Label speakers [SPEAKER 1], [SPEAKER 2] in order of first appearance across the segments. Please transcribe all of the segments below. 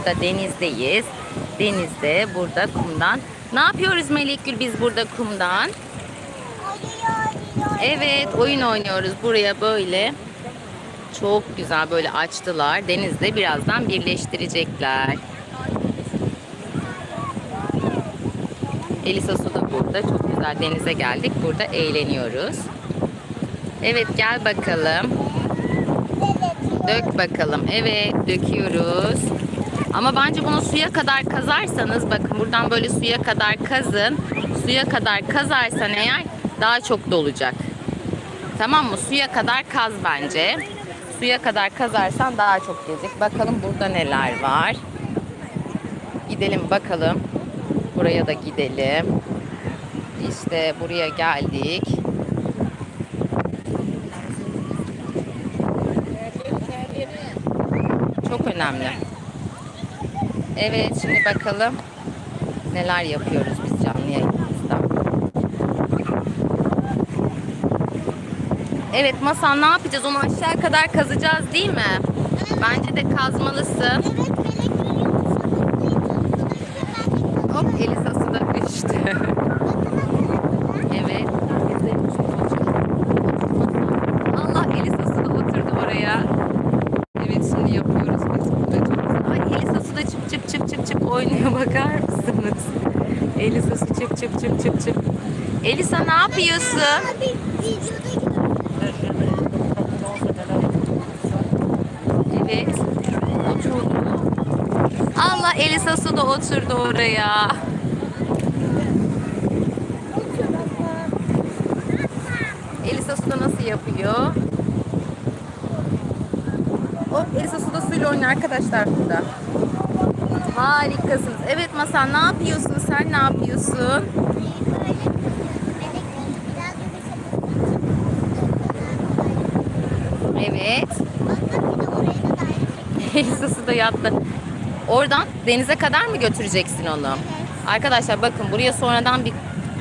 [SPEAKER 1] burada denizdeyiz. Denizde burada kumdan. Ne yapıyoruz Melekgül biz burada kumdan? Evet oyun oynuyoruz buraya böyle. Çok güzel böyle açtılar. Denizde birazdan birleştirecekler. Elisa Su da burada. Çok güzel denize geldik. Burada eğleniyoruz. Evet gel bakalım. Dök bakalım. Evet döküyoruz. Ama bence bunu suya kadar kazarsanız bakın buradan böyle suya kadar kazın. Suya kadar kazarsan eğer daha çok dolacak. Tamam mı? Suya kadar kaz bence. Suya kadar kazarsan daha çok gelecek. Bakalım burada neler var. Gidelim bakalım. Buraya da gidelim. İşte buraya geldik. Çok önemli. Evet şimdi bakalım neler yapıyoruz biz canlı yayınımızda. Evet Masal ne yapacağız? Onu aşağı kadar kazacağız değil mi? Bence de kazmalısın. Hop Elisa suda düştü. evet. Allah Elisa suda oturdu oraya. Evet şimdi yapıyoruz biz burada çok güzel. Ay Elisa suda çıp çıp çıp çıp çıp oynuyor bakar mısınız? Elisa su çıp çıp çıp çıp çıp. Elisa ne yapıyorsun? Evet. Oturdu. Allah Elisa su da oturdu oraya. Elisa su da nasıl yapıyor? Hop Elisa suda suyla oynuyor arkadaşlar burada. Harikasınız. Evet Masal ne yapıyorsun? Sen ne yapıyorsun? Evet. Elisa suda yattı. Oradan denize kadar mı götüreceksin onu? Arkadaşlar bakın buraya sonradan bir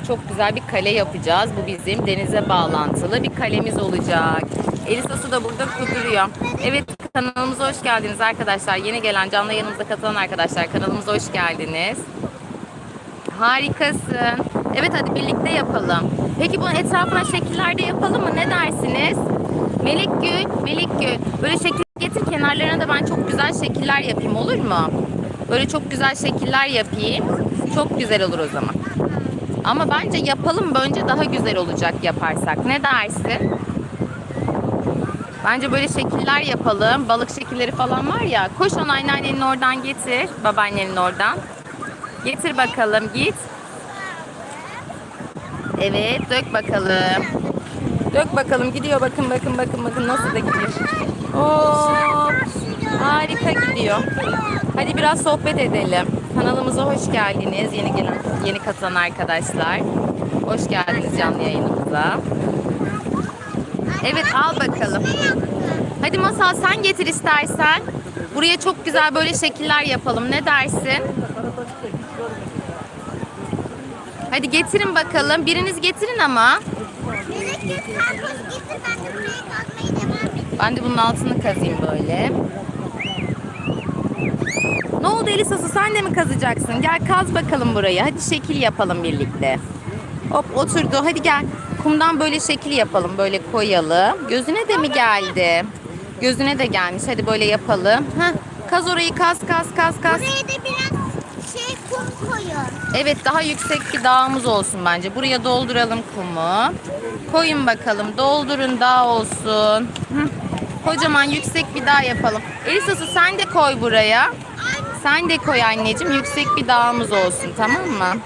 [SPEAKER 1] çok güzel bir kale yapacağız. Bu bizim denize bağlantılı bir kalemiz olacak. Elisa Su da burada kuduruyor. Evet kanalımıza hoş geldiniz arkadaşlar. Yeni gelen canlı yayınımıza katılan arkadaşlar kanalımıza hoş geldiniz. Harikasın. Evet hadi birlikte yapalım. Peki bunun etrafına şekiller de yapalım mı? Ne dersiniz? Melek Gül, Melek Gül. Böyle şekil getir kenarlarına da ben çok güzel şekiller yapayım olur mu? Böyle çok güzel şekiller yapayım. Çok güzel olur o zaman. Ama bence yapalım önce daha güzel olacak yaparsak. Ne dersin? Bence böyle şekiller yapalım. Balık şekilleri falan var ya. Koş onu anneannenin oradan getir. Babaannenin oradan. Getir bakalım git. Evet dök bakalım. Dök bakalım gidiyor bakın bakın bakın bakın nasıl da gidiyor. Oo, harika gidiyor. Hadi biraz sohbet edelim. Kanalımıza hoş geldiniz. Yeni gelen, yeni katılan arkadaşlar. Hoş geldiniz canlı yayınımıza. Evet al bakalım. Hadi Masal sen getir istersen. Buraya çok güzel böyle şekiller yapalım. Ne dersin? Hadi getirin bakalım. Biriniz getirin ama. Ben de bunun altını kazayım böyle. Ne oldu Elisa'sı sen de mi kazacaksın? Gel kaz bakalım burayı. Hadi şekil yapalım birlikte. Hop oturdu. Hadi gel. Kumdan böyle şekil yapalım. Böyle koyalım. Gözüne de mi geldi? Gözüne de gelmiş. Hadi böyle yapalım. Heh. Kaz orayı kaz kaz kaz kaz.
[SPEAKER 2] Buraya da biraz şey kum koyun.
[SPEAKER 1] Evet daha yüksek bir dağımız olsun bence. Buraya dolduralım kumu. Koyun bakalım. Doldurun dağ olsun. Hı. Kocaman yüksek bir dağ yapalım. Elisa'sı sen de koy buraya. Sen de koy anneciğim. Yüksek bir dağımız olsun tamam mı?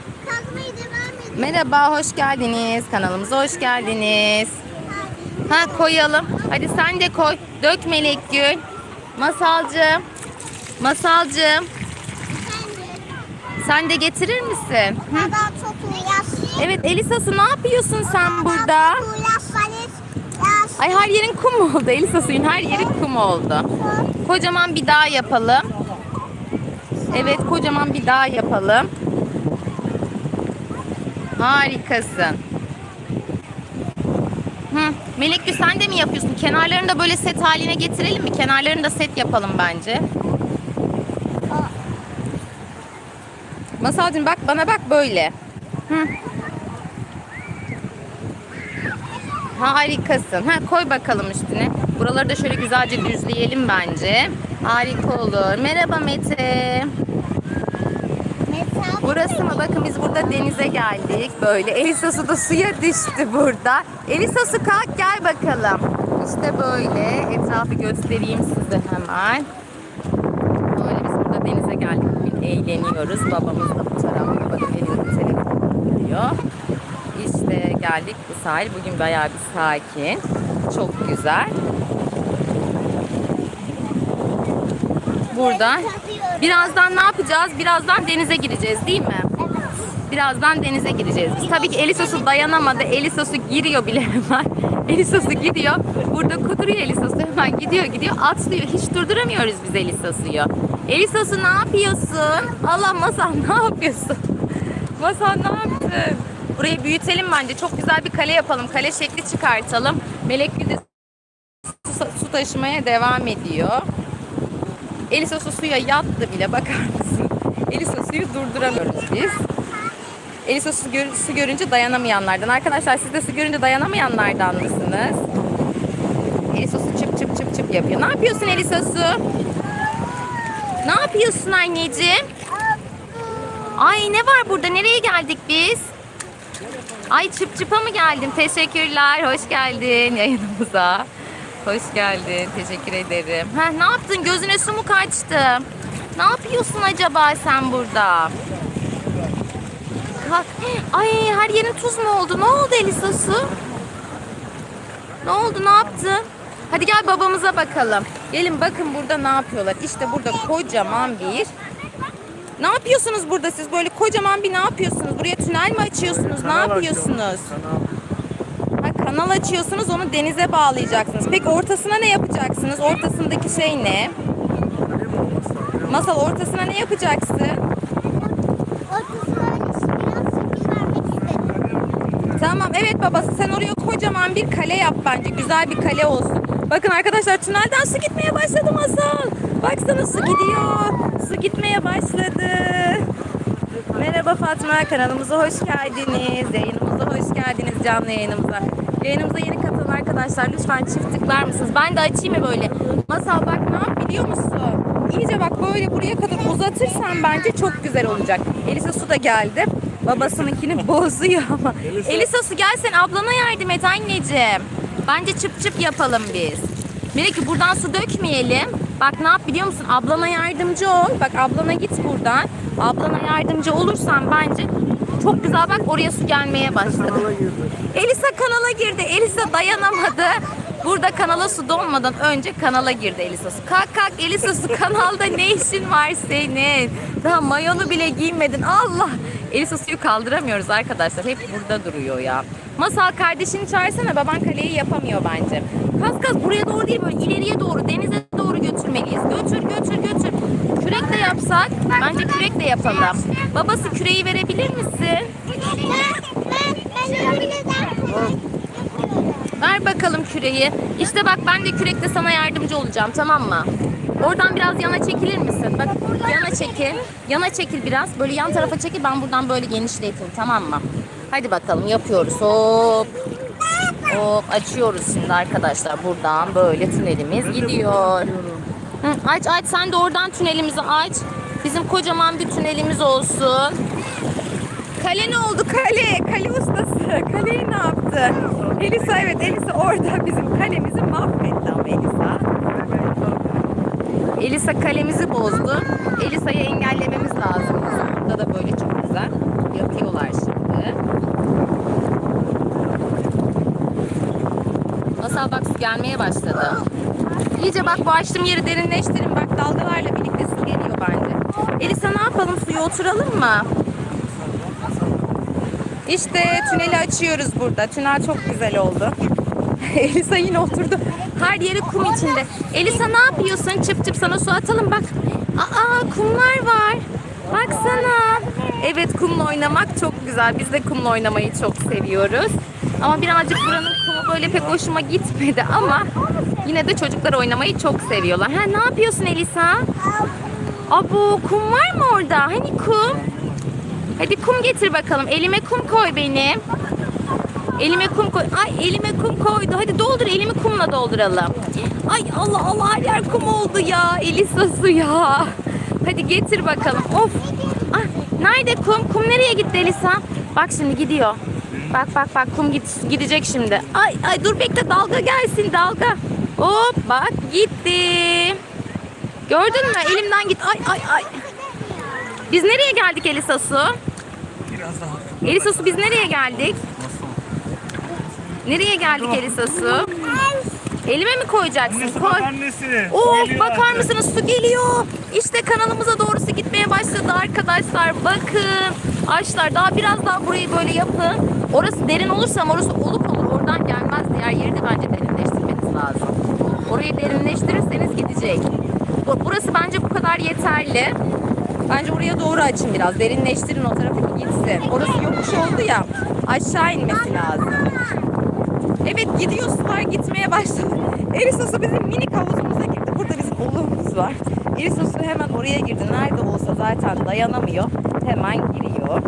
[SPEAKER 1] Merhaba hoş geldiniz. Kanalımıza hoş geldiniz. Ha koyalım. Hadi sen de koy. Dök Melek Gül. Masalcığım. Masalcığım. Sen de getirir misin? Hı? Evet Elisa'sı ne yapıyorsun sen burada? Ay her yerin kum oldu. Elisa suyun her yeri kum oldu. Kocaman bir dağ yapalım. Evet kocaman bir dağ yapalım. Harikasın. Hı. Melekgül sen de mi yapıyorsun? Kenarlarını da böyle set haline getirelim mi? Kenarlarını da set yapalım bence. Masalcığım bak bana bak böyle. Hı. Harikasın. Ha, koy bakalım üstüne. Buraları da şöyle güzelce düzleyelim bence. Harika olur. Merhaba Mete. Burası mı? Bakın biz burada denize geldik. Böyle Elisa su da suya düştü burada. Elisa su kalk gel bakalım. İşte böyle. Etrafı göstereyim size hemen. Böyle biz burada denize geldik. Bugün eğleniyoruz. Babamız da bu tarafta. Bakın elinde telefon. Geldik bu sahil. Bugün bayağı bir sakin. Çok güzel. Burada birazdan ne yapacağız? Birazdan denize gireceğiz değil mi? Birazdan denize gireceğiz. Biz tabii ki Elisa su dayanamadı. Elisa su giriyor bile hemen. Elisa su gidiyor. Burada kuduruyor Elisa su. Hemen gidiyor gidiyor atlıyor. Hiç durduramıyoruz biz Elisa suyu. Elisa su ne yapıyorsun? Allah Masal ne yapıyorsun? Masal ne yaptın? Burayı büyütelim bence. Çok güzel bir kale yapalım. Kale şekli çıkartalım. Melek Gül de su, su taşımaya devam ediyor. Elisa su suya yattı bile bakar mısın? Elisa suyu durduramıyoruz biz. Elisa su, gör- su görünce dayanamayanlardan. Arkadaşlar siz de su görünce dayanamayanlardan mısınız? Elisa su çıp çıp çıp çıp yapıyor. Ne yapıyorsun Elisa su? Ne yapıyorsun anneciğim? Ay ne var burada? Nereye geldik biz? Ay çıp çıpa mı geldin? Teşekkürler. Hoş geldin yayınımıza. Hoş geldin. Teşekkür ederim. Heh, ne yaptın? Gözüne su mu kaçtı? Ne yapıyorsun acaba sen burada? Kalk. Ay her yerin tuz mu oldu? Ne oldu Elisa su? Ne oldu? Ne yaptın? Hadi gel babamıza bakalım. Gelin bakın burada ne yapıyorlar. İşte burada kocaman bir ne yapıyorsunuz burada siz? Böyle kocaman bir ne yapıyorsunuz? Buraya tünel mi açıyorsunuz? ne yapıyorsunuz? Ha, kanal açıyorsunuz onu denize bağlayacaksınız. Peki ortasına ne yapacaksınız? Ortasındaki şey ne? Masal ortasına ne yapacaksın?
[SPEAKER 2] Ortasına biraz şekil vermek istedim.
[SPEAKER 1] Tamam evet babası sen oraya kocaman bir kale yap bence. Güzel bir kale olsun. Bakın arkadaşlar tünelden su gitmeye başladı Masal. Baksana su gidiyor. Su gitmeye başladı. Merhaba Fatma kanalımıza hoş geldiniz. Yayınımıza hoş geldiniz canlı yayınımıza. Yayınımıza yeni katılan arkadaşlar lütfen çift tıklar mısınız? Ben de açayım mı böyle? Masal bak ne yap biliyor musun? İyice bak böyle buraya kadar uzatırsan bence çok güzel olacak. Elisa su da geldi. Babasınınkini bozuyor ama. Elisa su gel sen ablana yardım et anneciğim. Bence çıp çıp yapalım biz. Melek buradan su dökmeyelim. Bak ne yap biliyor musun? Ablana yardımcı ol. Bak ablana git buradan. Ablana yardımcı olursan bence çok güzel bak oraya su gelmeye başladı. Elisa kanala girdi. Elisa dayanamadı. Burada kanala su dolmadan önce kanala girdi Elisa su. Kalk kalk Elisa su kanalda ne işin var senin? Daha mayonu bile giymedin. Allah. Elisa suyu kaldıramıyoruz arkadaşlar. Hep burada duruyor ya. Masal kardeşini çağırsana. Baban kaleyi yapamıyor bence. Kas kas buraya doğru değil böyle ileriye doğru denize doğru götürmeliyiz. Götür götür götür. Kürek de yapsak. Bence kürek de yapalım. Babası küreği verebilir misin? Ver bakalım küreği. İşte bak ben de kürekle sana yardımcı olacağım tamam mı? Oradan biraz yana çekilir misin? Bak yana çekil. Yana çekil biraz. Böyle yan tarafa çekil. Ben buradan böyle genişleteyim tamam mı? Hadi bakalım yapıyoruz. Hop. Hop açıyoruz şimdi arkadaşlar. Buradan böyle tünelimiz gidiyor. Hı, aç aç sen de oradan tünelimizi aç. Bizim kocaman bir tünelimiz olsun. Kale ne oldu kale? Kale ustası. Kaleyi ne yaptı? Elisa evet Elisa orada bizim kalemizi mahvetti ama Elisa. Elisa kalemizi bozdu. Elisa'yı engellememiz lazım. Burada da böyle çok güzel yapıyorlar şimdi. Masal bak su gelmeye başladı. İyice bak bu açtığım yeri derinleştirin. Bak dalgalarla birlikte su geliyor bence. Elisa ne yapalım suya oturalım mı? İşte tüneli açıyoruz burada. Tünel çok güzel oldu. Elisa yine oturdu. Her yeri kum içinde. Elisa ne yapıyorsun? Çıp çıp sana su atalım bak. Aa kumlar var. Baksana. Evet kumla oynamak çok güzel. Biz de kumla oynamayı çok seviyoruz. Ama birazcık buranın kumu böyle pek hoşuma gitmedi ama yine de çocuklar oynamayı çok seviyorlar. Ha ne yapıyorsun Elisa? Abo kum var mı orada? Hani kum? Hadi kum getir bakalım. Elime kum koy benim. Elime kum koy. Ay elime kum koydu. Hadi doldur elimi kumla dolduralım. Ay Allah Allah her yer kum oldu ya. Elisa su ya. Hadi getir bakalım. Of. Ah, nerede kum? Kum nereye gitti Elisa? Bak şimdi gidiyor. Bak bak bak kum git, gidecek şimdi. Ay ay dur bekle dalga gelsin dalga. Hop bak gitti. Gördün mü? Elimden git. Ay ay ay. Biz nereye geldik Elisa su?
[SPEAKER 3] Biraz daha.
[SPEAKER 1] Elisa su biz nereye geldik? Nereye geldik Elisa su? Elime mi koyacaksın? Koy.
[SPEAKER 3] bak annesi.
[SPEAKER 1] Of
[SPEAKER 3] Geliyor
[SPEAKER 1] bakar
[SPEAKER 3] artık.
[SPEAKER 1] mısınız su geliyor. İşte kanalımıza doğrusu gitmeye başladı arkadaşlar. Bakın. Ağaçlar daha biraz daha burayı böyle yapın. Orası derin olursa orası oluk olur. Oradan gelmez. Diğer yeri de bence derinleştirmeniz lazım. Orayı derinleştirirseniz gidecek. Bu- Burası bence bu kadar yeterli. Bence buraya doğru açın biraz. Derinleştirin o tarafa gitsin. Orası yokuş oldu ya. Aşağı inmesi lazım. Evet gidiyor sular gitmeye başladı. Elisa su bizim minik havuzumuza girdi. Burada bizim olumuz var. Elisa su hemen oraya girdi. Nerede olsa zaten dayanamıyor. Hemen giriyor.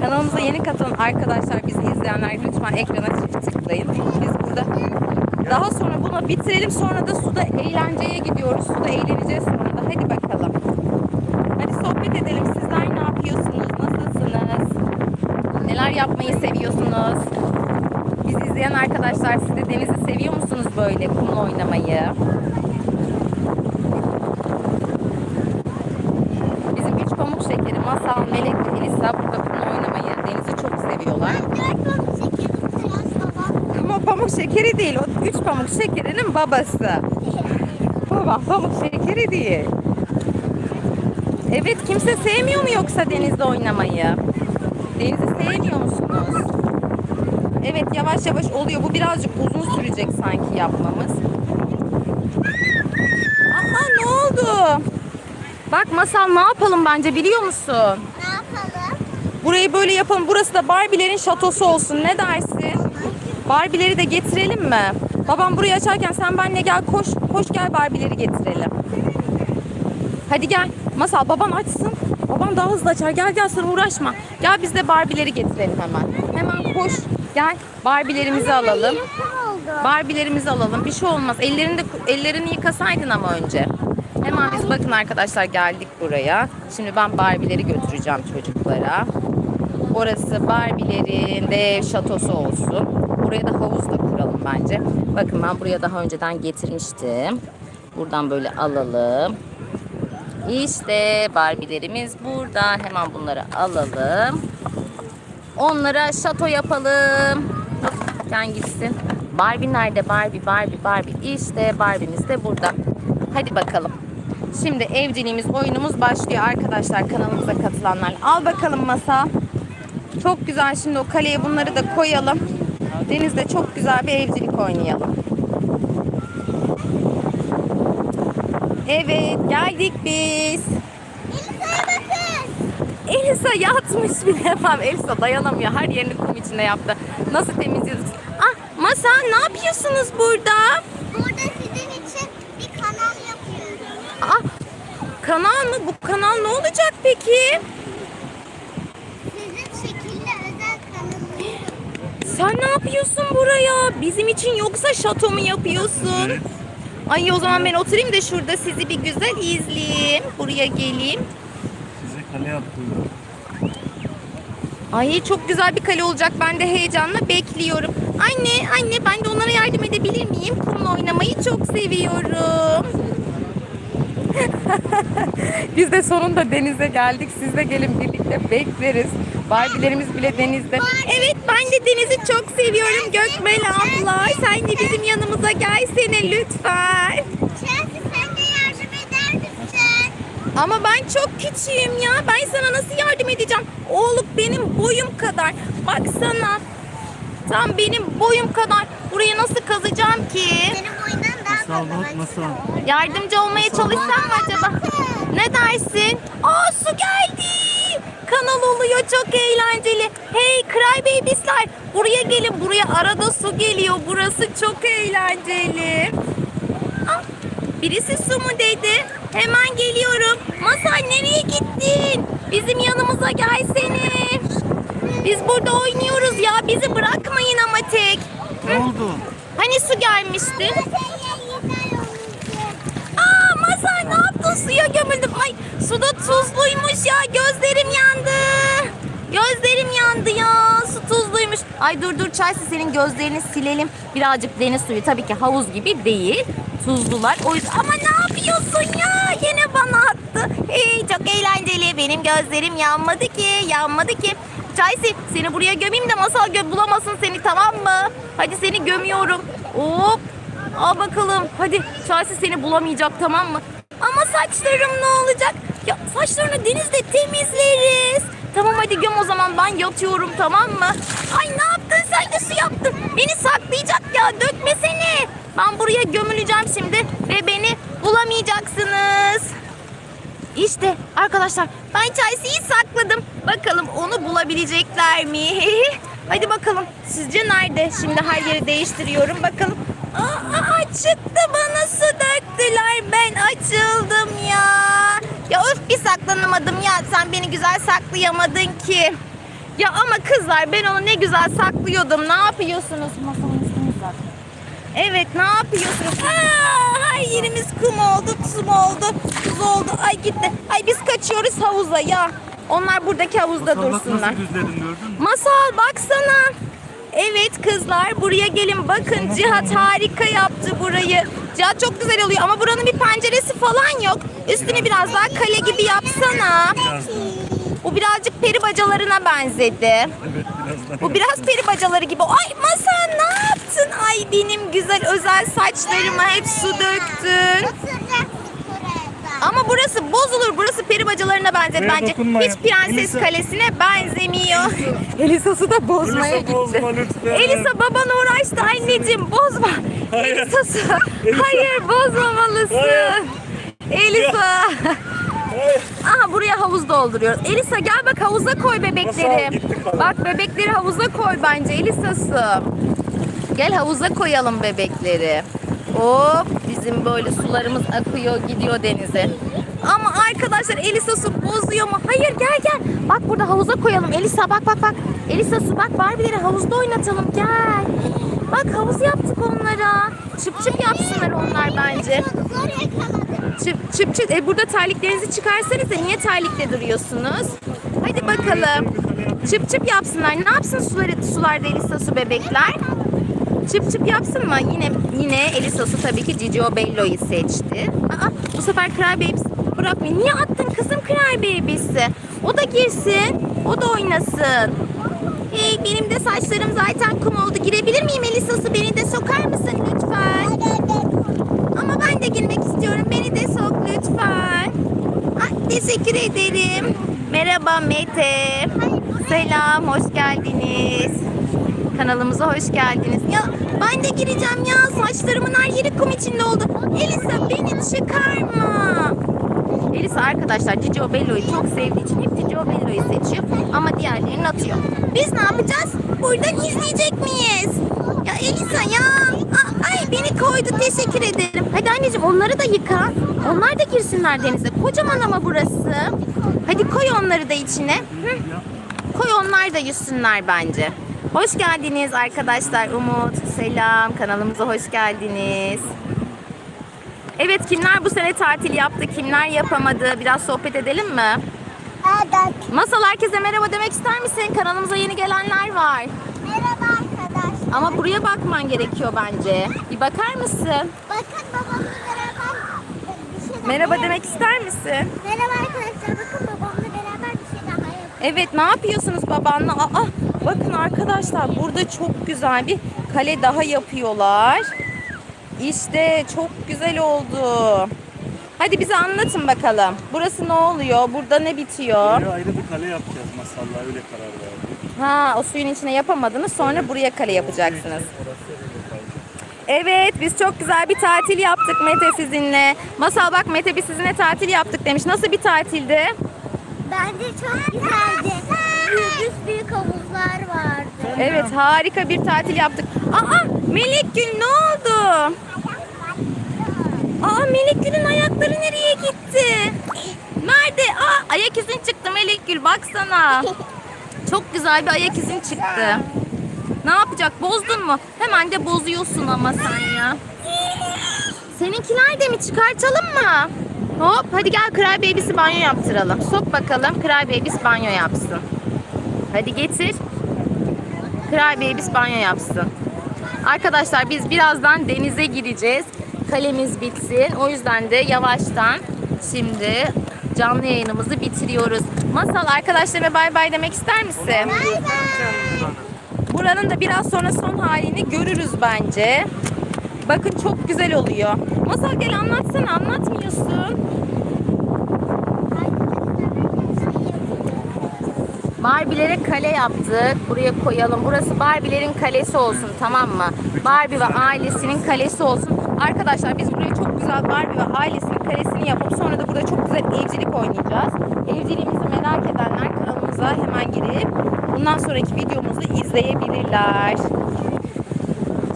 [SPEAKER 1] Kanalımıza yeni katılan arkadaşlar bizi izleyenler lütfen ekrana çift tıklayın. Biz burada daha sonra bunu bitirelim. Sonra da suda eğlenceye gidiyoruz. Suda eğleneceğiz sonra da. Hadi bakalım. Hadi sohbet edelim. Sizler ne yapıyorsunuz? Nasılsınız? Neler yapmayı seviyorsunuz? Bizi izleyen arkadaşlar siz de denizi seviyor musunuz böyle kumla oynamayı? Bizim üç pamuk şekeri, Masal, Melek ve Elisa burada kumla oynamayı, denizi çok seviyorlar. Ama pamuk şekeri değil, o üç pamuk şekerinin babası. Baba pamuk şekeri değil. Evet kimse sevmiyor mu yoksa denizde oynamayı? Denizi sevmiyor musunuz? Evet yavaş yavaş oluyor. Bu birazcık uzun sürecek sanki yapmamız. Aa ne oldu? Bak Masal ne yapalım bence biliyor musun?
[SPEAKER 2] Ne yapalım?
[SPEAKER 1] Burayı böyle yapalım. Burası da Barbie'lerin şatosu olsun. Ne dersin? Barbie'leri de getirelim mi? Babam burayı açarken sen benimle gel koş. Koş gel Barbie'leri getirelim. Hadi gel. Masal baban açsın. Baban daha hızlı açar. Gel gel sen uğraşma. Gel biz de Barbie'leri getirelim hemen. Hemen koş. Gel. Barbie'lerimizi alalım. Barbie'lerimizi alalım. Bir şey olmaz. Ellerini de ellerini yıkasaydın ama önce. Hemen biz bakın arkadaşlar geldik buraya. Şimdi ben Barbie'leri götüreceğim çocuklara. Orası Barbie'lerin de şatosu olsun. Buraya da havuz da kuralım bence. Bakın ben buraya daha önceden getirmiştim. Buradan böyle alalım. İşte Barbie'lerimiz burada. Hemen bunları alalım. Onlara şato yapalım. Hop, Can gitsin. Barbie nerede? Barbie, Barbie, Barbie. İşte Barbie'miz de burada. Hadi bakalım. Şimdi evciliğimiz, oyunumuz başlıyor arkadaşlar kanalımıza katılanlar. Al bakalım masa. Çok güzel. Şimdi o kaleye bunları da koyalım. Denizde çok güzel bir evcilik oynayalım. Evet geldik biz. Elisa yatmış bile yapam. Elisa dayanamıyor. Her yerini kum içinde yaptı. Nasıl temizliyoruz? Ah Masa ne yapıyorsunuz burada?
[SPEAKER 2] Burada sizin için bir kanal yapıyorum.
[SPEAKER 1] Ah kanal mı? Bu kanal ne olacak peki?
[SPEAKER 2] Sizin şekilli özel kanalınız.
[SPEAKER 1] Sen ne yapıyorsun buraya? Bizim için yoksa şato mu yapıyorsun? Ay o zaman ben oturayım da şurada sizi bir güzel izleyeyim. Buraya geleyim.
[SPEAKER 3] Kale yapıyorum.
[SPEAKER 1] Ay çok güzel bir kale olacak. Ben de heyecanla bekliyorum. Anne, anne ben de onlara yardım edebilir miyim? Kumla oynamayı çok seviyorum. Biz de sonunda denize geldik. Siz de gelin birlikte bekleriz. Barbie'lerimiz bile denizde. Evet ben de denizi çok seviyorum Gökmel abla. Sen de bizim yanımıza gelsene lütfen.
[SPEAKER 2] Chelsea sen de yardım eder misin?
[SPEAKER 1] Ama ben çok küçüğüm ya. Ben sana nasıl yardım edeceğim? Oğluk benim boyum kadar. Baksana. Tam benim boyum kadar. Burayı nasıl kazacağım ki?
[SPEAKER 2] Senin boyundan daha
[SPEAKER 3] Masal bak masal.
[SPEAKER 1] Yardımcı olmaya çalışsam mı acaba? Ne dersin? Aa su geldi. Kanal oluyor çok eğlenceli. Hey Cry Babies'ler buraya gelin. Buraya arada su geliyor. Burası çok eğlenceli. Ah, birisi su mu dedi? Hemen geliyorum. Masal nereye gittin? Bizim yanımıza gelsene. Biz burada oynuyoruz ya. Bizi bırakmayın ama tek.
[SPEAKER 3] Ne oldu?
[SPEAKER 1] Hani su gelmişti? Aa Mazhar ne yaptın? Suya gömüldüm. Ay suda tuzluymuş ya. Gözlerim yandı. Gözlerim yandı ya. Su tuzluymuş. Ay dur dur Chelsea senin gözlerini silelim. Birazcık deniz suyu tabii ki havuz gibi değil. Tuzlular. O yüzden ama ne yapıyorsun ya? Yine bana attı. Hey, çok eğlenceli. Benim gözlerim yanmadı ki. Yanmadı ki. Chelsea seni buraya gömeyim de masal gö bulamasın seni tamam mı? Hadi seni gömüyorum. Hop. Al bakalım. Hadi Chelsea seni bulamayacak tamam mı? Ama saçlarım ne olacak? Ya saçlarını denizde temizleriz. Tamam hadi göm o zaman ben yatıyorum tamam mı? Ay ne yaptın sen de su yaptın. Beni saklayacak ya dökmesene. Ben buraya gömüleceğim şimdi ve beni bulamayacaksınız. İşte arkadaşlar ben Chelsea'yi sakladım. Bakalım onu bulabilecekler mi? Hadi bakalım. Sizce nerede? Şimdi her yeri değiştiriyorum. Bakalım. Aa, çıktı bana su döktüler. Ben açıldım ya. Ya öf bir saklanamadım ya. Sen beni güzel saklayamadın ki. Ya ama kızlar ben onu ne güzel saklıyordum. Ne yapıyorsunuz? Zaten. Evet ne yapıyorsunuz? Aa, her yerimiz kum oldu, tuzum oldu, tuz oldu. Ay gitti. Ay biz kaçıyoruz havuza ya. Onlar buradaki havuzda
[SPEAKER 3] Sonra bak
[SPEAKER 1] dursunlar.
[SPEAKER 3] nasıl düzledin gördün mü?
[SPEAKER 1] Masal baksana. Evet kızlar buraya gelin bakın Cihat harika yaptı burayı. Cihat çok güzel oluyor ama buranın bir penceresi falan yok. Üstünü biraz daha kale gibi yapsana. Bu birazcık peri bacalarına benzedi.
[SPEAKER 3] Evet biraz daha.
[SPEAKER 1] Bu biraz peri bacaları gibi. Ay Masal ne yaptın? Ay benim güzel özel saçlarıma hep su döktün. Ama burası bozulur. Burası peri bacalarına benzedi
[SPEAKER 3] Buraya
[SPEAKER 1] bence. Hiç prenses
[SPEAKER 3] Elisa-
[SPEAKER 1] kalesine benzemiyor. Elisa'sı da bozmaya
[SPEAKER 3] Elisa
[SPEAKER 1] gitti.
[SPEAKER 3] bozma lütfen.
[SPEAKER 1] Elisa baban uğraştı anneciğim bozma.
[SPEAKER 3] Hayır.
[SPEAKER 1] Elisa'sı.
[SPEAKER 3] Elisa.
[SPEAKER 1] Hayır bozmamalısın.
[SPEAKER 3] Hayır.
[SPEAKER 1] Elisa.
[SPEAKER 3] Hayır.
[SPEAKER 1] Aha buraya havuz dolduruyoruz. Elisa gel bak havuza koy bebekleri.
[SPEAKER 3] Gitti.
[SPEAKER 1] Bak bebekleri havuza koy bence Elisa'sı. Gel havuza koyalım bebekleri. Hop bizim böyle sularımız akıyor gidiyor denize. Ama arkadaşlar Elisa su bozuyor mu? Hayır gel gel. Bak burada havuza koyalım. Elisa bak bak bak. Elisa su bak Barbie'leri havuzda oynatalım gel. Bak havuz yaptık onlara. Çıp çıp yapsınlar onlar bence. Çıp çıp çıp. E burada terliklerinizi çıkarsanız da niye terlikle duruyorsunuz? Hadi bakalım. Çıp çıp yapsınlar. Ne yapsın suları, sularda Elisa su bebekler? Çıp çıp yapsın mı? Yine yine Elisa su tabii ki Cicio Bello'yu seçti. Aa, bu sefer Cry Babies bırakmayın. Niye attın kızım Cry Babies'i? O da girsin. O da oynasın. Hey benim de saçlarım zaten kum oldu. Girebilir miyim Elisa su? Beni de sokar mısın lütfen? Ama ben de girmek istiyorum. Beni de sok lütfen. Ah, teşekkür ederim. Merhaba Mete. Selam, hoş geldiniz. Kanalımıza hoş geldiniz. Ya ben de gireceğim ya. Saçlarımın her yeri kum içinde oldu. Elisa beni çıkarma. Elisa arkadaşlar Cicio Bello'yu çok sevdiği için hep Cicio Bello'yu seçiyor. Ama diğerlerini atıyor. Biz ne yapacağız? Buradan izleyecek miyiz? Ya Elisa ya. Ay beni koydu teşekkür ederim. Hadi anneciğim onları da yıka. Onlar da girsinler denize. Kocaman ama burası. Hadi koy onları da içine. Hı? Koy onlar da yüzsünler bence. Hoş geldiniz arkadaşlar. Umut, selam. Kanalımıza hoş geldiniz. Evet kimler bu sene tatil yaptı, kimler yapamadı? Biraz sohbet edelim mi?
[SPEAKER 2] Evet.
[SPEAKER 1] Masal herkese merhaba demek ister misin? Kanalımıza yeni gelenler var.
[SPEAKER 2] Merhaba arkadaşlar.
[SPEAKER 1] Ama buraya bakman gerekiyor bence. Bir bakar mısın?
[SPEAKER 2] Bakın babamla beraber bir şey daha
[SPEAKER 1] Merhaba demek ister misin?
[SPEAKER 2] Merhaba arkadaşlar. Bakın babamla beraber bir şey daha yapıyoruz.
[SPEAKER 1] Evet ne yapıyorsunuz babanla? Aa, bakın arkadaşlar burada çok güzel bir kale daha yapıyorlar. İşte çok güzel oldu. Hadi bize anlatın bakalım. Burası ne oluyor? Burada ne bitiyor?
[SPEAKER 3] Buraya ayrı bir kale yapacağız masalla öyle karar verdik.
[SPEAKER 1] Ha o suyun içine yapamadınız sonra buraya kale yapacaksınız. Evet biz çok güzel bir tatil yaptık Mete sizinle. Masal bak Mete biz sizinle tatil yaptık demiş. Nasıl bir tatildi?
[SPEAKER 2] Bence çok güzeldi. Büyük büyük havuzlar vardı.
[SPEAKER 1] Evet harika bir tatil yaptık. Aa Melek Gül ne oldu? Aa Melek Gül'ün ayakları nereye gitti? Nerede? Aa ayak izin çıktı Melikgül baksana. Çok güzel bir ayak izin çıktı. Ne yapacak? Bozdun mu? Hemen de bozuyorsun ama sen ya. Seninki nerede mi? Çıkartalım mı? Hop hadi gel Cry Babies'i banyo yaptıralım. Sok bakalım Cry Babies banyo yapsın. Hadi getir. Cry Babies banyo yapsın. Arkadaşlar biz birazdan denize gireceğiz. Kalemiz bitsin. O yüzden de yavaştan şimdi canlı yayınımızı bitiriyoruz. Masal arkadaşlarına bay bay demek ister misin?
[SPEAKER 2] Bay bay.
[SPEAKER 1] Buranın da biraz sonra son halini görürüz bence. Bakın çok güzel oluyor. Masal gel anlatsana anlatmıyorsun. Barbie'lere kale yaptık. Buraya koyalım. Burası Barbie'lerin kalesi olsun tamam mı? Barbie ve ailesinin kalesi olsun. Arkadaşlar biz buraya çok güzel Barbie ve ailesinin kalesini yapıp sonra da burada çok güzel evcilik oynayacağız. Evciliğimizi merak edenler kanalımıza hemen girip bundan sonraki videomuzu izleyebilirler.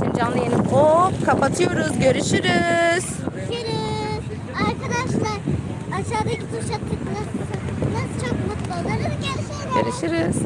[SPEAKER 1] Şimdi canlı yayını hop kapatıyoruz. Görüşürüz.
[SPEAKER 2] Görüşürüz. Arkadaşlar aşağıdaki tuşa tıklarsanız çok mutlu oluruz. Görüşürüz.
[SPEAKER 1] Görüşürüz.